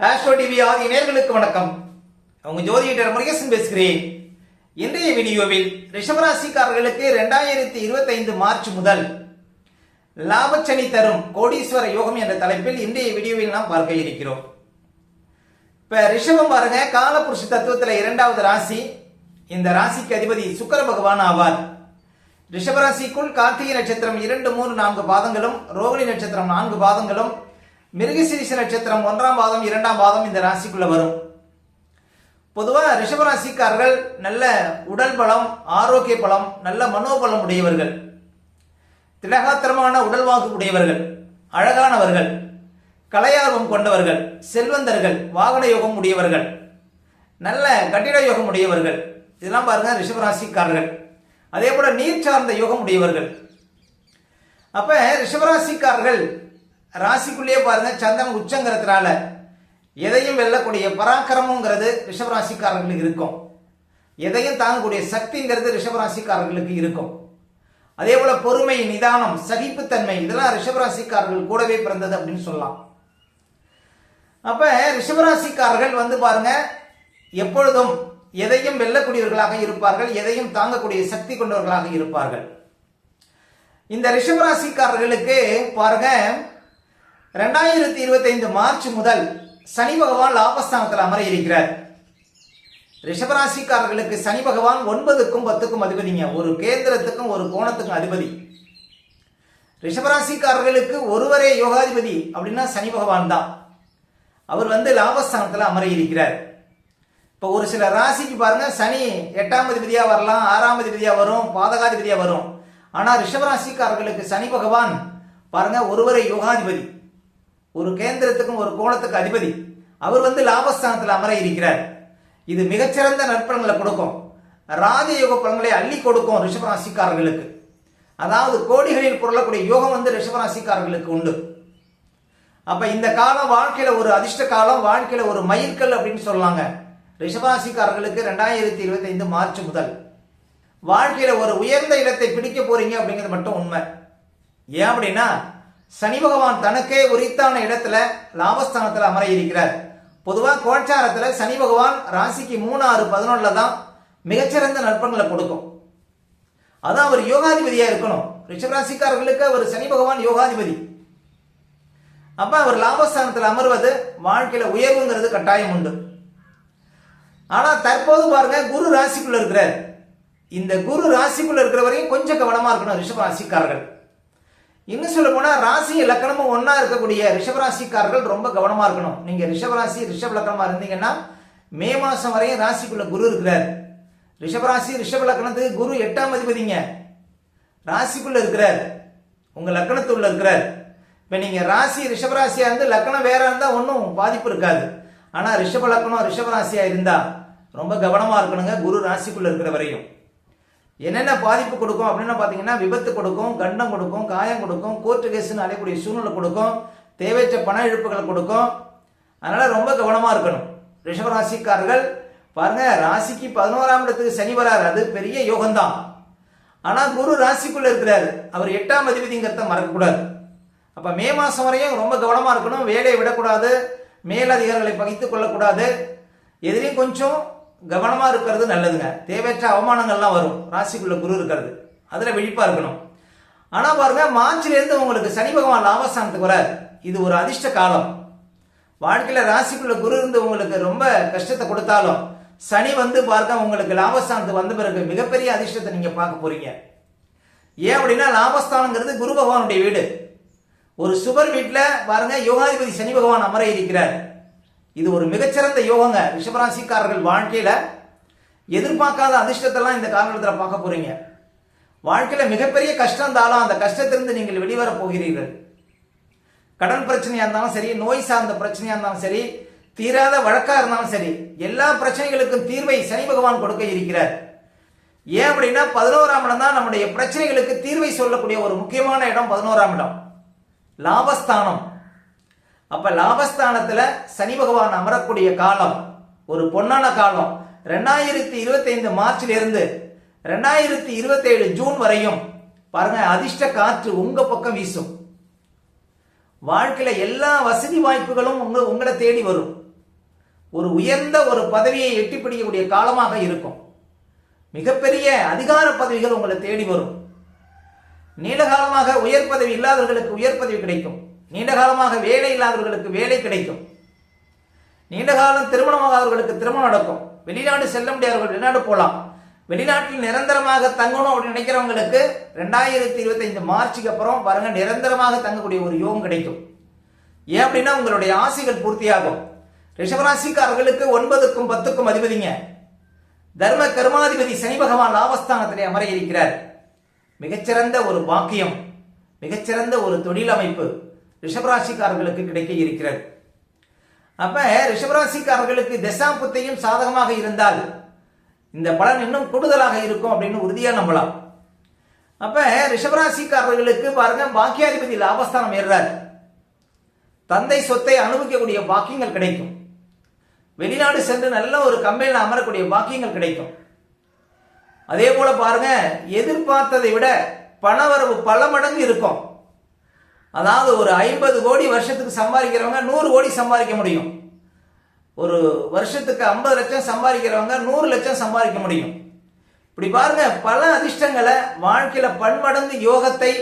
Astro TV ஆகிய நேர்களுக்கு வணக்கம். அவங்க ஜோதிடர் முருகேசன் பேசுகிறேன். இன்றைய வீடியோவில் ரிஷபராசிக்காரர்களுக்கு ரெண்டாயிரத்தி இருபத்தைந்து மார்ச் முதல் லாபச்சனி தரும் கோடீஸ்வர யோகம் என்ற தலைப்பில் இன்றைய வீடியோவில் நாம் பார்க்க இருக்கிறோம். இப்ப ரிஷபம் பாருங்க காலபுருஷ தத்துவத்தில் இரண்டாவது ராசி. இந்த ராசிக்கு அதிபதி சுக்கர பகவான் ஆவார். ரிஷபராசிக்குள் கார்த்திகை நட்சத்திரம் இரண்டு மூன்று நான்கு பாதங்களும் ரோகிணி நட்சத்திரம் நான்கு பாதங்களும் மிருகசீரிஷ நட்சத்திரம் ஒன்றாம் பாதம் இரண்டாம் பாதம் இந்த ராசிக்குள்ள வரும். பொதுவா ரிஷபராசிக்காரர்கள் நல்ல உடல் பலம் ஆரோக்கிய பலம் நல்ல மனோபலம் உடையவர்கள். திலகாத்திரமான உடல்வாக்கு உடையவர்கள் அழகானவர்கள் கலையார்வம் கொண்டவர்கள் செல்வந்தர்கள் வாகன யோகம் உடையவர்கள் நல்ல கட்டிட யோகம் உடையவர்கள். இதெல்லாம் பாருங்க ரிஷபராசிக்காரர்கள். அதே போல நீர் சார்ந்த யோகம் உடையவர்கள். அப்ப ரிஷபராசிக்காரர்கள் ராசிக்குள்ளேயே பாருங்க சந்திரன் உச்சங்கிறதுனால எதையும் வெல்லக்கூடிய பராக்கிரமங்கிறது ரிஷபராசிக்காரர்களுக்கு இருக்கும். எதையும் தாங்கக்கூடிய சக்திங்கிறது ரிஷபராசிக்காரர்களுக்கு இருக்கும். அதே போல பொறுமை நிதானம் சகிப்புத்தன்மை இதெல்லாம் ரிஷபராசிக்காரர்கள் கூடவே பிறந்தது அப்படின்னு சொல்லலாம். அப்ப ரிஷபராசிக்காரர்கள் வந்து பாருங்க எப்பொழுதும் எதையும் வெல்லக்கூடியவர்களாக இருப்பார்கள் எதையும் தாங்கக்கூடிய சக்தி கொண்டவர்களாக இருப்பார்கள். இந்த ரிஷபராசிக்காரர்களுக்கு பாருங்க ரெண்டாயிரத்தி இருபத்தைந்து மார்ச் முதல் சனி பகவான் லாபஸ்தானத்தில் அமர இருக்கிறார் ரிஷபராசிக்காரர்களுக்கு சனி பகவான் ஒன்பதுக்கும் பத்துக்கும் அதிபதிங்க. ஒரு கேந்திரத்துக்கும் ஒரு கோணத்துக்கும் அதிபதி. ரிஷபராசிக்காரர்களுக்கு ஒருவரே யோகாதிபதி அப்படின்னா சனி பகவான் தான். அவர் வந்து லாபஸ்தானத்தில் அமர இருக்கிறார் இப்போ ஒரு சில ராசிக்கு பாருங்க சனி எட்டாம் அதிபதியாக வரலாம் ஆறாம் அதிபதியாக வரும் பாதகாதிபதியாக வரும். ஆனால் ரிஷபராசிக்காரர்களுக்கு சனி பகவான் பாருங்க ஒருவரை யோகாதிபதி. ஒரு கேந்திரத்துக்கும் ஒரு கோணத்துக்கு அதிபதி. அவர் வந்து லாபஸ்தானத்தில் அமர இருக்கிறார். இது மிகச்சிறந்த நற்பலன்களை கொடுக்கும். ராஜயோக பலன்களை அள்ளி கொடுக்கும் ரிஷபராசிக்காரர்களுக்கு. அதாவது கோடிகளில் புரளக்கூடிய யோகம் வந்து ரிஷபராசிக்காரர்களுக்கு உண்டு. அப்ப இந்த காலம் வாழ்க்கையில ஒரு அதிர்ஷ்ட காலம் வாழ்க்கையில ஒரு மயிர்கல் அப்படின்னு சொல்லாங்க. ரிஷபராசிக்காரர்களுக்கு ரெண்டாயிரத்தி இருபத்தி ஐந்து மார்ச் முதல். வாழ்க்கையில ஒரு உயர்ந்த இடத்தை பிடிக்க போறீங்க அப்படிங்கிறது மட்டும் உண்மை. ஏன் அப்படின்னா சனி பகவான் தனக்கே உரித்தான இடத்துல லாபஸ்தானத்தில் அமர இருக்கிறார் பொதுவாக கோட்சாரத்தில் சனி பகவான் ராசிக்கு மூணு ஆறு பதினொன்றில் தான் மிகச்சிறந்த நற்பங்களை கொடுக்கும். அதான் அவர் யோகாதிபதியாக இருக்கணும். ரிஷபராசிக்காரர்களுக்கு அவர் சனி பகவான் யோகாதிபதி. அப்ப அவர் லாபஸ்தானத்தில் அமர்வது வாழ்க்கையில் உயர்வுங்கிறது கட்டாயம் உண்டு. ஆனால் தற்போது பாருங்க குரு ராசிக்குள்ள இருக்கிறார். இந்த குரு ராசிக்குள்ள இருக்கிற வரையும் கொஞ்சம் கவனமா இருக்கணும் ரிஷப ராசிக்காரர்கள். இன்னும் சொல்ல போனா ராசி லக்கணமும் ஒன்னா இருக்கக்கூடிய ரிஷபராசிக்காரர்கள் ரொம்ப கவனமா இருக்கணும். நீங்க ரிஷபராசி ரிஷப லக்கணமா இருந்தீங்கன்னா மே மாசம் வரையும் ராசிக்குள்ள குரு இருக்கிறார். ரிஷபராசி ரிஷப லக்கணத்துக்கு குரு எட்டாம் அதிபதிங்க. ராசிக்குள்ள இருக்கிறார். உங்க லக்கணத்துள்ள இருக்கிறார். இப்ப நீங்க ராசி ரிஷபராசியா இருந்து லக்கணம் வேற இருந்தா ஒன்றும் பாதிப்பு இருக்காது. ஆனா ரிஷப லக்கணம் ரிஷபராசியா இருந்தா ரொம்ப கவனமா இருக்கணுங்க. குரு ராசிக்குள்ள இருக்கிற வரையும். என்னென்ன பாதிப்பு கொடுக்கும் அப்படின்னு பார்த்தீங்கன்னா விபத்து கொடுக்கும் கண்டம் கொடுக்கும் காயம் கொடுக்கும் கோர்ட்டு கேஸ்னு அடையக்கூடிய சூழ்நிலை கொடுக்கும் தேவையற்ற பண இழப்புகளை கொடுக்கும். அதனால ரொம்ப கவனமாக இருக்கணும். ரிஷபராசிக்காரர்கள் பாருங்க ராசிக்கு பதினோராம் இடத்துக்கு சனி வராரு. அது பெரிய யோகம்தான். ஆனால் குரு ராசிக்குள்ளே இருக்கிறாரு. அவர் எட்டாம் அதிபதிங்கிறத மறக்கக்கூடாது. அப்போ மே மாதம் வரையும் ரொம்ப கவனமாக இருக்கணும். வேலையை விடக்கூடாது. மேலதிகாரிகளை பகித்து கொள்ளக்கூடாது. எதிரையும் கொஞ்சம் கவனமா இருக்கிறது நல்லதுங்க. தேவையற்ற அவமானங்கள்லாம் வரும். ராசிக்குள்ள குரு இருக்கிறது. அதுல விழிப்பா இருக்கணும். ஆனா பாருங்க மார்ச்ல இருந்து உங்களுக்கு சனி பகவான் லாபஸ்தானத்துக்கு வர இது ஒரு அதிர்ஷ்ட காலம். வாழ்க்கையில ராசிக்குள்ள குரு இருந்து உங்களுக்கு ரொம்ப கஷ்டத்தை கொடுத்தாலும் சனி வந்து பார்க்க உங்களுக்கு லாபஸ்தானத்துக்கு வந்த பிறகு மிகப்பெரிய அதிர்ஷ்டத்தை நீங்க பார்க்க போறீங்க. ஏன் அப்படின்னா லாபஸ்தானங்கிறது குரு பகவானுடைய வீடு. ஒரு சுபர் வீட்டில் பாருங்க யோகாதிபதி சனி பகவான் அமர இருக்கிறார். இது ஒரு மிகச்சிறந்த யோகங்க. ரிஷபராசிக்காரர்கள் வாழ்க்கையில எதிர்பார்க்காத அதிர்ஷ்டத்தெல்லாம் இந்த காலகட்டத்தில் பார்க்க போறீங்க. வாழ்க்கையில மிகப்பெரிய கஷ்டம் இருந்தாலும் அந்த கஷ்டத்திலிருந்து நீங்கள் வெளிவர போகிறீர்கள். கடன் பிரச்சனையா இருந்தாலும் சரி நோய் சார்ந்த பிரச்சனையா இருந்தாலும் சரி தீராத வழக்கா இருந்தாலும் சரி எல்லா பிரச்சனைகளுக்கும் தீர்வை சனி பகவான் கொடுக்க இருக்கிறார். ஏன் அப்படின்னா பதினோராம் இடம் தான் நம்முடைய பிரச்சனைகளுக்கு தீர்வை சொல்லக்கூடிய ஒரு முக்கியமான இடம் பதினோராம் இடம். லாபஸ்தானம். அப்ப லாபஸ்தானத்துல சனி பகவான் அமரக்கூடிய காலம் ஒரு பொன்னான காலம். ரெண்டாயிரத்தி இருபத்தி ஐந்து மார்ச்ல இருந்து ரெண்டாயிரத்தி இருபத்தி ஏழு ஜூன் வரையும் பாருங்க அதிர்ஷ்ட காற்று உங்க பக்கம் வீசும். வாழ்க்கையில எல்லா வசதி வாய்ப்புகளும் உங்க உங்களை தேடி வரும். ஒரு உயர்ந்த ஒரு பதவியை எட்டி பிடிக்கக்கூடிய காலமாக இருக்கும். மிகப்பெரிய அதிகார பதவிகள் உங்களை தேடி வரும். நீண்ட காலமாக உயர் பதவி இல்லாதவர்களுக்கு உயர் பதவி கிடைக்கும். நீண்ட காலமாக வேலை இல்லாதவர்களுக்கு வேலை கிடைக்கும். நீண்ட காலம் திருமணமாகாதவர்களுக்கு திருமணம் நடக்கும். வெளிநாடு செல்ல முடியாதவர்கள் வெளிநாடு போகலாம் வெளிநாட்டில் நிரந்தரமாக தங்கணும் அப்படின்னு நினைக்கிறவங்களுக்கு ரெண்டாயிரத்தி இருபத்தைந்து மார்ச்சுக்கு அப்புறம் பாருங்க நிரந்தரமாக தங்கக்கூடிய ஒரு யோகம் கிடைக்கும். ஏன் அப்படின்னா உங்களுடைய ஆசைகள் பூர்த்தியாகும். ரிஷபராசிக்காரர்களுக்கு ஒன்பதுக்கும் பத்துக்கும் அதிபதிங்க. தர்ம கர்மாதிபதி சனி பகவான் லாபஸ்தானத்திலே அமர இருக்கிறார். மிகச்சிறந்த ஒரு பாக்கியம் மிகச்சிறந்த ஒரு தொழில் அமைப்பு. ரிஷபராசிக்காரர்களுக்கு கிடைக்க இருக்கிறது. அப்ப ரிஷபராசிக்காரர்களுக்கு தசாபுத்தையும் சாதகமாக இருந்தால் இந்த பலன் இன்னும் கூடுதலாக இருக்கும் அப்படின்னு உறுதியா நம்பலாம். அப்ப ரிஷபராசிக்காரர்களுக்கு பாருங்க பாக்கியாதிபதி லாபஸ்தானம் ஏறுறாரு. தந்தை சொத்தை அனுபவிக்கக்கூடிய பாக்கியங்கள் கிடைக்கும். வெளிநாடு சென்று நல்ல ஒரு கம்பெனியில் அமரக்கூடிய பாக்கியங்கள் கிடைக்கும். அதே போல பாருங்க எதிர்பார்த்ததை விட பணவரவு பல மடங்கு இருக்கும். அதாவது ஒரு ஐம்பது கோடி வருஷத்துக்கு சம்பாதிக்கிறவங்க நூறு கோடி சம்பாதிக்க முடியும். ஒரு வருஷத்துக்கு ஐம்பது லட்சம் சம்பாதிக்கிறவங்க நூறு லட்சம் சம்பாதிக்க முடியும். இப்படி பாருங்க பல அதிர்ஷ்டங்களை வாழ்க்கையில பன்மடங்கு யோகத்தை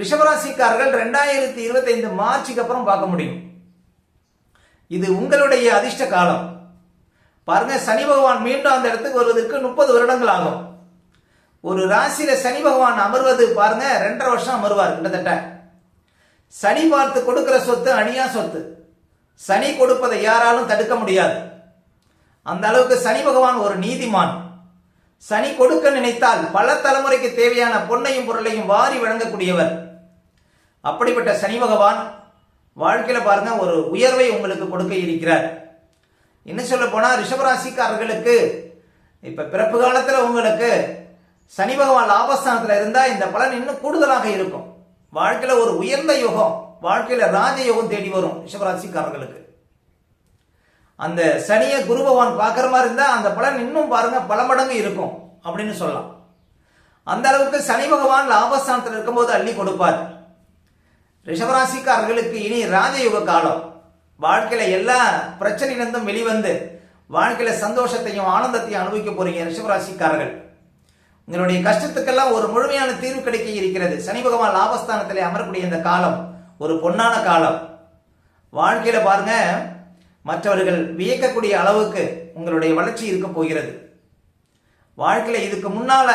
ரிஷபராசிக்காரர்கள் ரெண்டாயிரத்தி இருபத்தைந்து மார்ச்சுக்கு அப்புறம் பார்க்க முடியும். இது உங்களுடைய அதிர்ஷ்ட காலம். பாருங்க சனி பகவான் மீண்டும் அந்த இடத்துக்கு வருவதற்கு முப்பது வருடங்கள் ஆகும். ஒரு ராசியில சனி பகவான் அமர்வது பாருங்க ரெண்டரை வருஷம் அமர்வார் கிட்டத்தட்ட. சனி பார்த்து கொடுக்கிற சொத்து அணியா சொத்து. சனி கொடுப்பதை யாராலும் தடுக்க முடியாது. அந்த அளவுக்கு சனி பகவான் ஒரு நீதிமான். சனி கொடுக்க நினைத்தால் பல தலைமுறைக்கு தேவையான பொன்னையும் பொருளையும் வாரி வழங்கக்கூடியவர். அப்படிப்பட்ட சனி பகவான் வாழ்க்கையில பாருங்க ஒரு உயர்வை உங்களுக்கு கொடுக்க இருக்கிறார். என்ன சொல்ல போனா ரிஷபராசிக்காரர்களுக்கு இப்ப பிறப்பு காலத்துல உங்களுக்கு சனி பகவான் லாபஸ்தானத்துல இருந்தா இந்த பலன் இன்னும் கூடுதலாக இருக்கும். வாழ்க்கையில ஒரு உயர்ந்த யுகம் வாழ்க்கையில ராஜ யுகம் தேடி வரும் ரிஷபராசிக்காரர்களுக்கு. அந்த சனியை குரு பகவான் பார்க்குற மாதிரி இருந்தால் அந்த பலன் இன்னும் பாருங்க பல மடங்கு இருக்கும் அப்படின்னு சொல்லலாம். அந்த அளவுக்கு சனி பகவான் லாபஸ்தானத்தில் இருக்கும்போது அள்ளி கொடுப்பார். ரிஷபராசிக்காரர்களுக்கு இனி ராஜயோக காலம். வாழ்க்கையில எல்லா பிரச்சனையிலிருந்தும் வெளிவந்து வாழ்க்கையில சந்தோஷத்தையும் ஆனந்தத்தையும் அனுபவிக்க போறீங்க ரிஷபராசிக்காரர்கள். உங்களுடைய கஷ்டத்துக்கெல்லாம் ஒரு முழுமையான தீர்வு கிடைக்க இருக்கிறது. சனி பகவான் லாபஸ்தானத்தில் அமரக்கூடிய இந்த காலம் ஒரு பொன்னான காலம். வாழ்க்கையில பாருங்க மற்றவர்கள் வியக்கக்கூடிய அளவுக்கு உங்களுடைய வளர்ச்சி இருக்க போகிறது. வாழ்க்கையில இதுக்கு முன்னால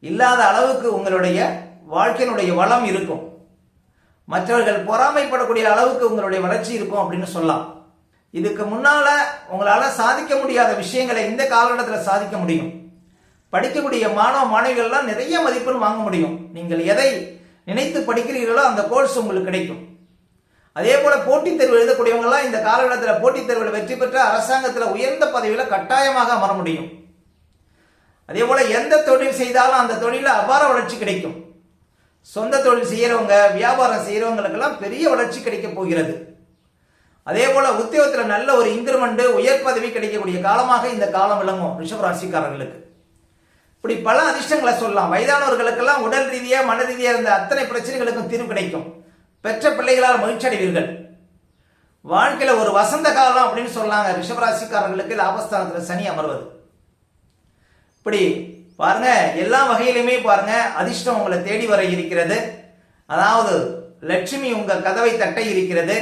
இல்லாத அளவுக்கு உங்களுடைய வாழ்க்கையினுடைய வளம் இருக்கும். மற்றவர்கள் பொறாமைப்படக்கூடிய அளவுக்கு உங்களுடைய வளர்ச்சி இருக்கும் அப்படின்னு சொல்லலாம். இதுக்கு முன்னால உங்களால சாதிக்க முடியாத விஷயங்களை இந்த காலகட்டத்தில் சாதிக்க முடியும். படிக்கக்கூடிய மாணவ மாணவிகள்லாம் நிறைய மதிப்பெண் வாங்க முடியும். நீங்கள் எதை நினைத்து படிக்கிறீர்களோ அந்த கோர்ஸ் உங்களுக்கு கிடைக்கும். அதே போல போட்டித் தேர்வு எழுதக்கூடியவங்கலாம் இந்த காலகட்டத்தில் போட்டித் தேர்வில் வெற்றி பெற்ற அரசாங்கத்தில் உயர்ந்த பதவியில் கட்டாயமாக அமர முடியும். அதே போல எந்த தொழில் செய்தாலும் அந்த தொழிலில் அபார வளர்ச்சி கிடைக்கும். சொந்த தொழில் செய்கிறவங்க வியாபாரம் செய்கிறவங்களுக்கெல்லாம் பெரிய வளர்ச்சி கிடைக்க போகிறது. அதே போல உத்தியோகத்தில் நல்ல ஒரு இன்கிரிமெண்ட் உயர் பதவி கிடைக்கக்கூடிய காலமாக இந்த காலம் விளங்கும் ரிஷபராசிக்காரர்களுக்கு. இப்படி பல அதிர்ஷ்டங்களை சொல்லலாம். வயதானவர்களுக்கெல்லாம் உடல் ரீதியாக மன ரீதியாக இருந்த அத்தனை பிரச்சனைகளுக்கும் தீர்வு கிடைக்கும். பெற்ற பிள்ளைகளால் மகிழ்ச்சி அடைவீர்கள் வாழ்க்கையில ஒரு வசந்த காலம் அப்படின்னு சொல்லாங்க. ரிஷபராசிக்காரர்களுக்கு லாபஸ்தானத்தில் சனி அமர்வது. இப்படி பாருங்க எல்லா வகையிலுமே பாருங்க அதிர்ஷ்டம் உங்களை தேடி வர இருக்கிறது. அதாவது லட்சுமி உங்க கதவை தட்ட இருக்கிறது.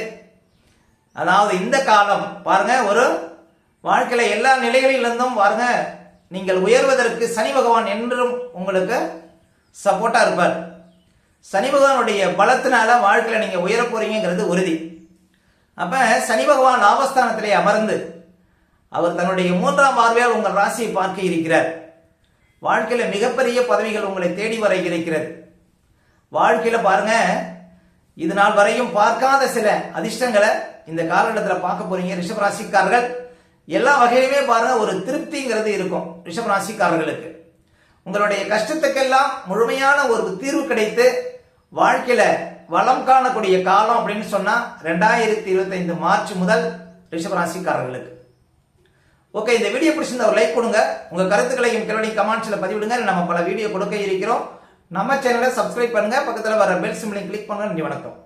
அதாவது இந்த காலம் பாருங்க ஒரு வாழ்க்கையில எல்லா நிலைகளிலிருந்தும் பாருங்க நீங்கள் உயர்வதற்கு சனி பகவான் என்றும் உங்களுக்கு சப்போர்ட்டா இருப்பார். சனி பகவானுடைய பலத்தினால வாழ்க்கையில நீங்க உயர போறீங்கிறது உறுதி. அப்ப சனி பகவான் லாபஸ்தானத்திலே அமர்ந்து அவர் தன்னுடைய மூன்றாம் பார்வையால் உங்கள் ராசியை பார்க்க இருக்கிறார். வாழ்க்கையில மிகப்பெரிய பதவிகள் உங்களை தேடி வர இருக்கிறது. வாழ்க்கையில பாருங்க இது நாள் வரையும் பார்க்காத சில அதிர்ஷ்டங்களை இந்த காலகட்டத்தில் பார்க்க போறீங்க ரிஷபராசிக்காரர்கள். எல்லா வகையிலுமே பாருங்க ஒரு திருப்திங்கிறது இருக்கும் ரிஷபராசிக்காரர்களுக்கு உங்களுடைய கஷ்டத்துக்கெல்லாம் முழுமையான ஒரு தீர்வு கிடைத்து வாழ்க்கையில வளம் காணக்கூடிய காலம் அப்படின்னு சொன்னா ரெண்டாயிரத்தி இருபத்தைந்து மார்ச் முதல் ரிஷபராசிக்காரர்களுக்கு ஓகே இந்த வீடியோ பிடிச்சிருந்த ஒரு லைக் கொடுங்க. உங்க கருத்துக்களையும் கேள்வி கமெண்ட்ஸ்ல பதிவிடுங்க. நம்ம பல வீடியோ கொடுக்க இருக்கிறோம். நம்ம சேனலை சப்ஸ்கிரைப் பண்ணுங்க. பக்கத்துல வர பெல் சிம்லையும் கிளிக் பண்ணுங்க. நன்றி வணக்கம்.